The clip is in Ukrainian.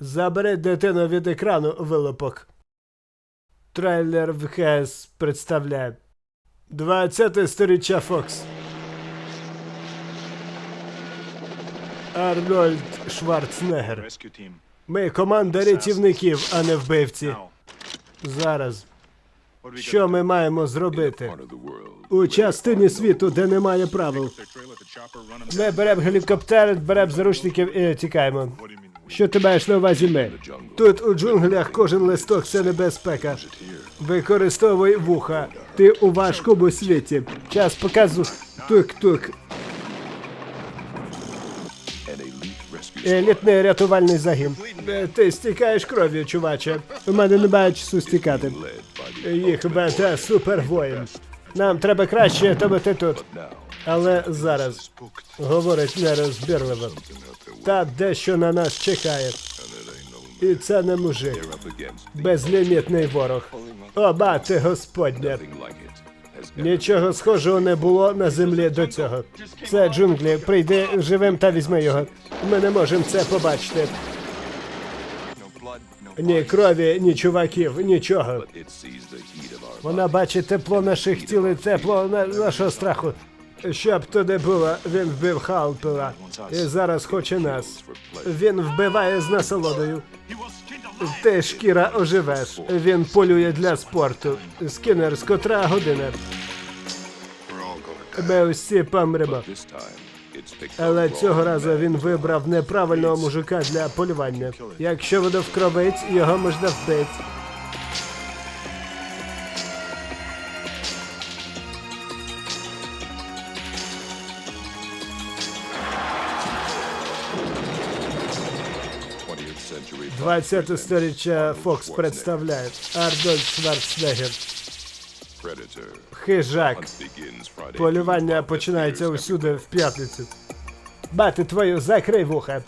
Забери дитину від екрану, вилупок. Трейлер ВХС представляє 20 сторіччя Фокс. Арнольд Шварценеггер. Ми команда рятівників, а не вбивці. Зараз. Що ми маємо зробити? У частині світу, де немає правил. Ми беремо гелікоптер, беремо заручників і тікаємо. Що ти маєш на увазі ми? Тут у джунглях кожен листок це небезпека. Використовуй вуха. Ти у важкому світі. Час показу. Тук-тук. Елітний рятувальний загін. Ти стікаєш кров'ю, чуваче. У мене немає часу стікати. Їх веде супервоїн. Нам треба краще, тому ти тут. Але зараз говорить нерозбірливо. Та дещо на нас чекає. І це не мужик. Безлімітний ворог. О, мати господня. Нічого схожого не було на землі до цього. Це джунглі. Прийди живим та візьми його. Ми не можемо це побачити. Ні крові, ні чуваків, нічого. Вона бачить тепло наших тіл і тепло на- нашого страху. Щоб то не було, він вбив Халпела. І зараз хоче нас. Він вбиває з насолодою. Ти шкіра оживеш. Він полює для спорту. Скінер, з котра година. Ми всі помремо. Але цього разу він вибрав неправильного мужика для полювання. Якщо воно вкровить, його можна вбити. 20 сторіччя Фокс представляє Арнольд Шварценеггер. Хижак. Полювання починається усюди в п'ятницю. Бати твою, закрий вуха.